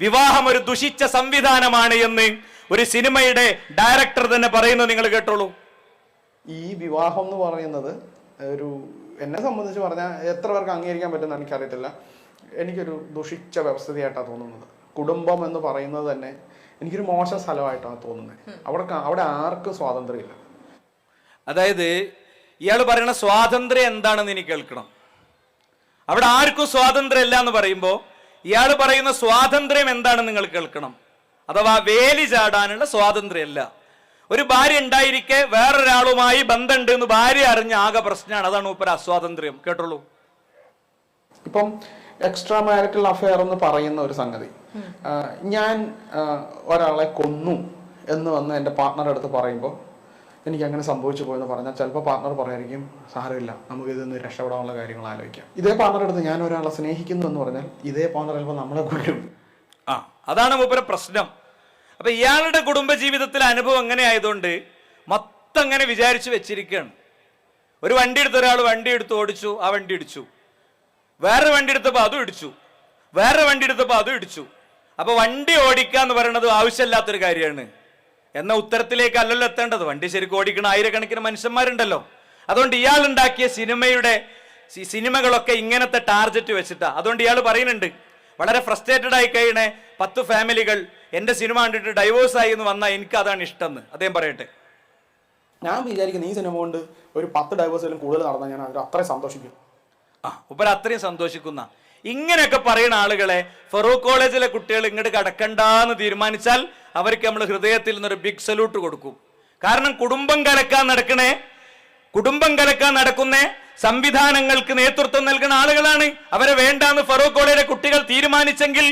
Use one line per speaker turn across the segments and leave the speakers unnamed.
വിവാഹം ഒരു ദുഷിച്ച സംവിധാനമാണ് എന്ന് ഒരു സിനിമയുടെ ഡയറക്ടർ തന്നെ പറയുന്നത് നിങ്ങൾ കേട്ടോളൂ.
ഈ വിവാഹം എന്ന് പറയുന്നത് ഒരു എന്നെ സംബന്ധിച്ച് പറഞ്ഞാൽ എത്ര പേർക്ക് അംഗീകരിക്കാൻ പറ്റുമെന്ന് എനിക്കറിയത്തില്ല. എനിക്കൊരു ദുഷിച്ച വ്യവസ്ഥയായിട്ടാണ് തോന്നുന്നത്. കുടുംബം എന്ന് പറയുന്നത് തന്നെ എനിക്കൊരു മോശം സ്ഥലമായിട്ടാണ് തോന്നുന്നത്. അവിടെ അവിടെ ആർക്കും സ്വാതന്ത്ര്യമില്ല.
അതായത് ഇയാൾ പറയുന്ന സ്വാതന്ത്ര്യം എന്താണെന്ന് എനിക്ക് കേൾക്കണം. അവിടെ ആർക്കും സ്വാതന്ത്ര്യമല്ല എന്ന് പറയുമ്പോൾ ഇയാൾ പറയുന്ന സ്വാതന്ത്ര്യം എന്താണ് നിങ്ങൾ കേൾക്കണം. അഥവാ വേലി ചാടാനുള്ള സ്വാതന്ത്ര്യമല്ല. ഒരു ഭാര്യ ഉണ്ടായിരിക്കെ വേറൊരാളുമായി ബന്ധമുണ്ട് എന്ന് ഭാര്യ അറിഞ്ഞ ആകെ പ്രശ്നമാണ് അതാണ് ഉപ്പര അസ്വാതന്ത്ര്യം. കേട്ടോളൂ.
ഇപ്പം എക്സ്ട്രാ മാരിറ്റൽ അഫെയർ എന്ന് പറയുന്ന ഒരു സംഗതി. ഞാൻ ഒരാളെ കൊന്നു എന്ന് വന്ന് എന്റെ പാർട്ട്ണറുടെ അടുത്ത് പറയുമ്പോൾ എനിക്ക് അങ്ങനെ സംഭവിച്ചു പോയെന്ന് പറഞ്ഞാൽ ചിലപ്പോൾ പാർട്ണർ പറയായിരിക്കും സാരമില്ല നമുക്ക് നിന്ന് രക്ഷപ്പെടാനുള്ള കാര്യങ്ങൾ ആലോചിക്കാം. ഇതേ പാർട്ണർ അടുത്ത് ഞാൻ ഒരാളെ സ്നേഹിക്കുന്നു എന്ന് പറഞ്ഞാൽ ഇതേ പാർട്ണർ ചിലപ്പോൾ നമ്മളെ കൊല്ലും.
ആ അതാണ് മൂപ്പര പ്രശ്നം. അപ്പൊ ഇയാളുടെ കുടുംബ ജീവിതത്തിലെ അനുഭവം എങ്ങനെ ആയതുകൊണ്ട് മൊത്തം അങ്ങനെ വിചാരിച്ചു വെച്ചിരിക്കുകയാണ്. ഒരു വണ്ടി എടുത്ത ഒരാൾ വണ്ടി എടുത്ത് ഓടിച്ചു ആ വണ്ടി ഇടിച്ചു. വേറെ വണ്ടി എടുത്തപ്പോൾ അതും ഇടിച്ചു. വേറെ വണ്ടി എടുത്തപ്പോൾ അതും ഇടിച്ചു. അപ്പൊ വണ്ടി ഓടിക്കുക എന്ന് പറയുന്നത് ആവശ്യമില്ലാത്തൊരു കാര്യമാണ്. എന്ന ഉത്തരത്തിലേക്ക് അല്ലല്ലോ എത്തേണ്ടത്. വണ്ടി ശരിക്കും ഓടിക്കണ ആയിരക്കണക്കിന് മനുഷ്യന്മാരുണ്ടല്ലോ. അതുകൊണ്ട് ഇയാൾ ഉണ്ടാക്കിയ സിനിമയുടെ സിനിമകളൊക്കെ ഇങ്ങനത്തെ ടാർജറ്റ് വെച്ചിട്ടാ. അതുകൊണ്ട് ഇയാൾ പറയുന്നുണ്ട് വളരെ ഫ്രസ്ട്രേറ്റഡ് ആയി കഴിയണേ പത്ത് ഫാമിലികൾ എന്റെ സിനിമ കണ്ടിട്ട് ഡൈവോഴ്സ് ആയി എന്ന് വന്നാൽ എനിക്ക് അതാണ് ഇഷ്ടം എന്ന് അദ്ദേഹം പറയട്ടെ.
ഞാൻ വിചാരിക്കുന്നു ഈ സിനിമ കൊണ്ട് ഒരു പത്ത് ഡൈവേഴ്സിലും കൂടുതൽ നടന്നാൽ ഞാൻ അതിൽ അത്രയും സന്തോഷിക്കും.
ആ ഉപ്പര അത്രയും സന്തോഷിക്കുന്ന. ഇങ്ങനെയൊക്കെ പറയുന്ന ആളുകളെ ഫറൂഖ് കോളേജിലെ കുട്ടികൾ ഇങ്ങോട്ട് കടക്കണ്ടെന്ന് തീരുമാനിച്ചാൽ അവർക്ക് നമ്മൾ ഹൃദയത്തിൽ നിന്നൊരു ബിഗ് സല്യൂട്ട് കൊടുക്കും. കാരണം കുടുംബം കലക്കാൻ നടക്കണേ കുടുംബം കലക്കാൻ നടക്കുന്ന സംവിധാനങ്ങൾക്ക് നേതൃത്വം നൽകുന്ന ആളുകളാണ്. അവരെ വേണ്ടാന്ന് ഫറൂഖ് കോളയുടെ കുട്ടികൾ തീരുമാനിച്ചെങ്കിൽ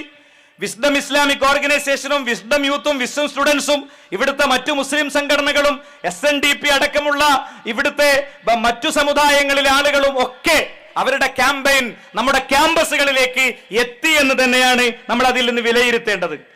വിസ്ഡം ഇസ്ലാമിക് ഓർഗനൈസേഷനും വിസ്ഡം യൂത്തും വിസ്ഡം സ്റ്റുഡൻസും ഇവിടുത്തെ മറ്റു മുസ്ലിം സംഘടനകളും എസ് എൻ ഡി പി അടക്കമുള്ള ഇവിടുത്തെ മറ്റു സമുദായങ്ങളിലെ ആളുകളും ഒക്കെ അവരുടെ ക്യാമ്പയിൻ നമ്മുടെ ക്യാമ്പസുകളിലേക്ക് എത്തി എന്ന് തന്നെയാണ് നമ്മൾ അതിൽ നിന്ന് വിലയിരുത്തേണ്ടത്.